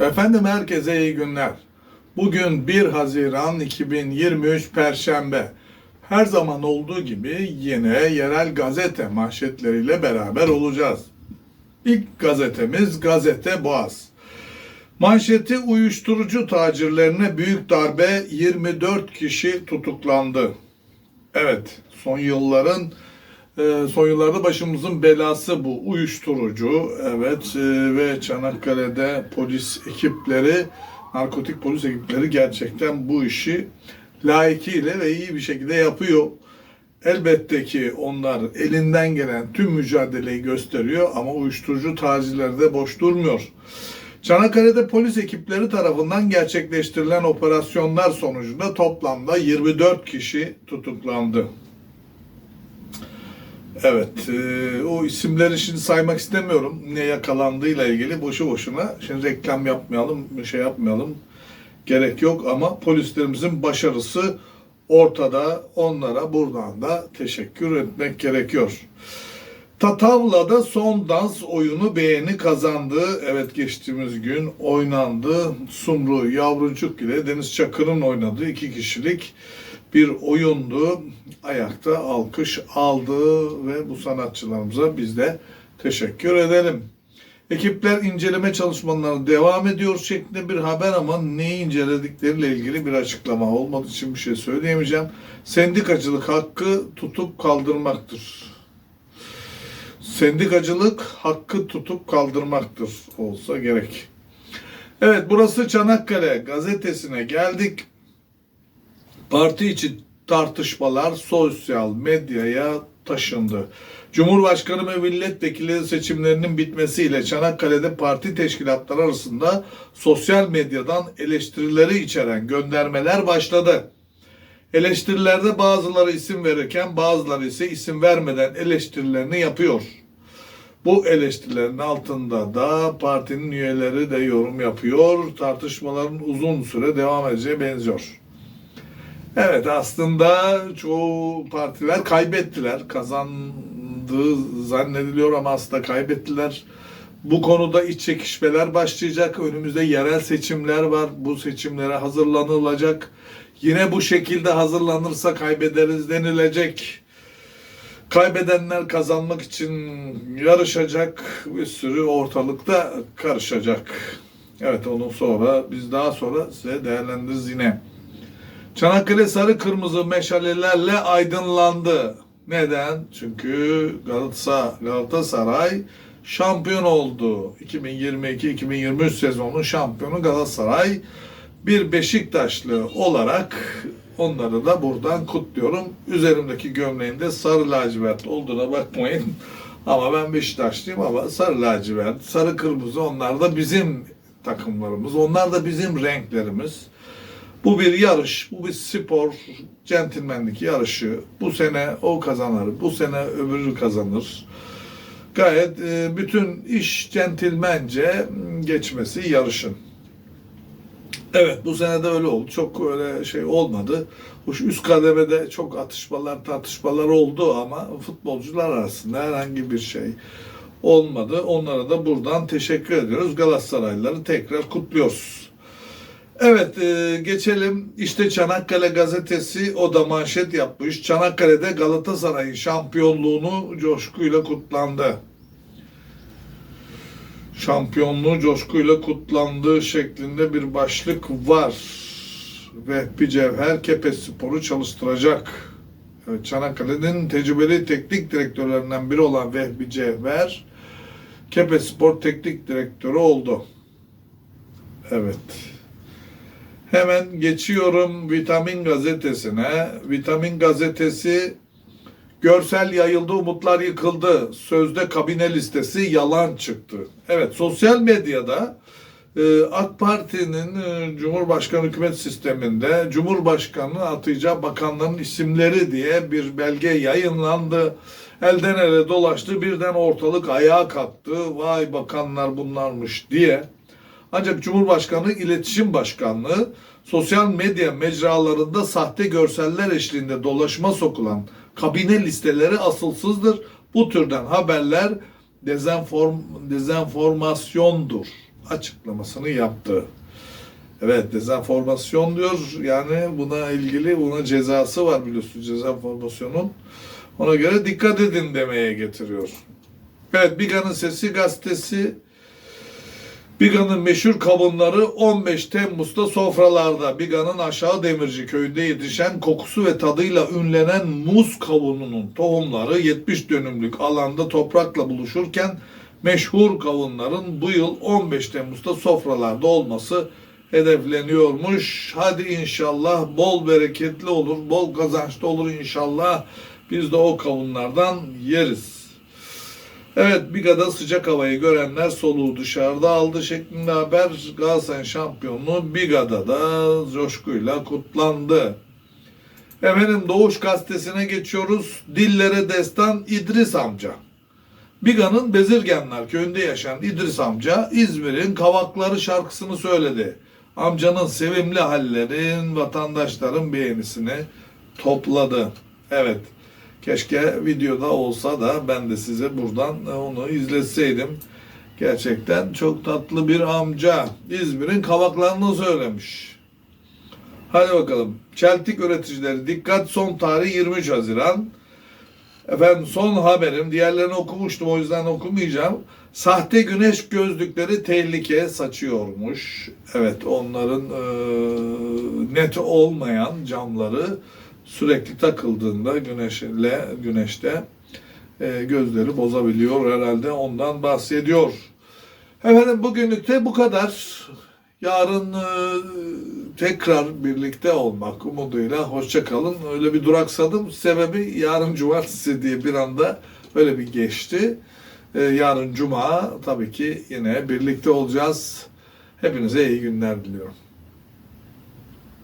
Efendim herkese iyi günler. Bugün 1 Haziran 2023 Perşembe. Her zaman olduğu gibi yine yerel gazete manşetleriyle beraber olacağız. İlk gazetemiz Gazete Boğaz. Manşeti uyuşturucu tacirlerine büyük darbe 24 kişi tutuklandı. Evet, son yılların son yıllarda başımızın belası bu uyuşturucu. Evet e, ve Çanakkale'de polis ekipleri, narkotik polis ekipleri gerçekten bu işi layıkıyla ve iyi bir şekilde yapıyor. Elbette ki onlar elinden gelen tüm mücadeleyi gösteriyor ama uyuşturucu tacirleri de boş durmuyor. Çanakkale'de polis ekipleri tarafından gerçekleştirilen operasyonlar sonucunda toplamda 24 kişi tutuklandı. Evet, e, o isimleri şimdi saymak istemiyorum. Ne yakalandığıyla ilgili boşu boşuna. Şimdi reklam yapmayalım, şey yapmayalım. Gerek yok ama polislerimizin başarısı ortada. Onlara buradan da teşekkür etmek gerekiyor. Tatavla'da son dans oyunu beğeni kazandı. Evet geçtiğimiz gün oynandı. Sumru Yavrucuk ile Deniz Çakır'ın oynadığı iki kişilik bir oyundu. Ayakta alkış aldı ve bu sanatçılarımıza biz de teşekkür edelim. Ekipler inceleme çalışmalarına devam ediyor şeklinde bir haber ama neyi inceledikleriyle ilgili bir açıklama olmadığı için bir şey söyleyemeyeceğim. Sendikacılık hakkı tutup kaldırmaktır. Sendikacılık hakkı tutup kaldırmaktır olsa gerek. Evet burası Çanakkale gazetesine geldik. Parti içi tartışmalar sosyal medyaya taşındı. Cumhurbaşkanı ve milletvekili seçimlerinin bitmesiyle Çanakkale'de parti teşkilatları arasında sosyal medyadan eleştirileri içeren göndermeler başladı. Eleştirilerde bazıları isim verirken bazıları ise isim vermeden eleştirilerini yapıyor. Bu eleştirilerin altında da partinin üyeleri de yorum yapıyor. Tartışmaların uzun süre devam edeceği benziyor. Evet aslında çoğu partiler kaybettiler. Kazandığı zannediliyor ama aslında kaybettiler. Bu konuda iç çekişmeler başlayacak. Önümüzde yerel seçimler var. Bu seçimlere hazırlanılacak. Yine bu şekilde hazırlanırsa kaybederiz denilecek. Kaybedenler kazanmak için yarışacak. Bir sürü ortalıkta karışacak. Evet onu sonra biz daha sonra size değerlendiririz yine. Çanakkale sarı kırmızı meşalelerle aydınlandı. Neden? Çünkü Galatasaray, şampiyon oldu. 2022-2023 sezonu şampiyonu Galatasaray. Bir Beşiktaşlı olarak onları da buradan kutluyorum. Üzerimdeki gömleğinde sarı lacivert olduğuna bakmayın. Ama ben Beşiktaşlıyım ama sarı lacivert, sarı kırmızı onlar da bizim takımlarımız. Onlar da bizim renklerimiz. Bu bir yarış, bu bir spor, centilmenlik yarışı. Bu sene o kazanır, bu sene öbürü kazanır. Gayet e, bütün iş centilmence geçmesi yarışın. Evet bu sene de öyle oldu. Çok öyle şey olmadı. Hoş üst kademede çok atışmalar tartışmalar oldu ama futbolcular arasında herhangi bir şey olmadı. Onlara da buradan teşekkür ediyoruz. Galatasaraylıları tekrar kutluyoruz. Evet e, geçelim. İşte Çanakkale gazetesi o da manşet yapmış. Çanakkale'de Galatasaray'ın şampiyonluğunu coşkuyla kutlandı. Şampiyonluğu coşkuyla kutlandığı şeklinde bir başlık var. Vehbi Cevher Kepes Spor'u çalıştıracak. Evet, Çanakkale'nin tecrübeli teknik direktörlerinden biri olan Vehbi Cevher Kepes Spor teknik direktörü oldu. Evet. Hemen geçiyorum Vitamin Gazetesi'ne. Vitamin Gazetesi görsel yayıldı, umutlar yıkıldı. Sözde kabine listesi yalan çıktı. Evet, sosyal medyada e, AK Parti'nin e, Cumhurbaşkanı hükümet sisteminde Cumhurbaşkanı atayacağı bakanların isimleri diye bir belge yayınlandı. Elden ele dolaştı. Birden ortalık ayağa kalktı. Vay bakanlar bunlarmış diye. Ancak Cumhurbaşkanı İletişim Başkanlığı sosyal medya mecralarında sahte görseller eşliğinde dolaşıma sokulan kabine listeleri asılsızdır. Bu türden haberler dezenform, dezenformasyondur. açıklamasını yaptı. Evet dezenformasyon diyor. Yani buna ilgili buna cezası var biliyorsunuz dezenformasyonun. Ona göre dikkat edin demeye getiriyor. Evet Biga'nın Sesi gazetesi Biga'nın meşhur kavunları 15 Temmuz'da sofralarda Biga'nın aşağı demirci köyünde yetişen kokusu ve tadıyla ünlenen muz kavununun tohumları 70 dönümlük alanda toprakla buluşurken meşhur kavunların bu yıl 15 Temmuz'da sofralarda olması hedefleniyormuş. Hadi inşallah bol bereketli olur, bol kazançlı olur inşallah. Biz de o kavunlardan yeriz. Evet Biga'da sıcak havayı görenler soluğu dışarıda aldı şeklinde haber. Galatasaray şampiyonluğu Biga'da da coşkuyla kutlandı. Efendim Doğuş gazetesine geçiyoruz. Dillere destan İdris amca. Biga'nın Bezirgenler köyünde yaşayan İdris amca İzmir'in Kavakları şarkısını söyledi. Amcanın sevimli hallerin vatandaşların beğenisini topladı. Evet. Keşke videoda olsa da ben de size buradan onu izletseydim. Gerçekten çok tatlı bir amca. İzmir'in kavaklarını söylemiş. Hadi bakalım. Çeltik üreticileri dikkat son tarih 23 Haziran. Efendim son haberim diğerlerini okumuştum o yüzden okumayacağım. Sahte güneş gözlükleri tehlike saçıyormuş. Evet onların e, net olmayan camları sürekli takıldığında güneşle güneşte e, gözleri bozabiliyor herhalde ondan bahsediyor. Efendim bugünlük de bu kadar. Yarın e, tekrar birlikte olmak umuduyla hoşça kalın. Öyle bir duraksadım. Sebebi yarın cumartesi diye bir anda öyle bir geçti. E, yarın cuma tabii ki yine birlikte olacağız. Hepinize iyi günler diliyorum.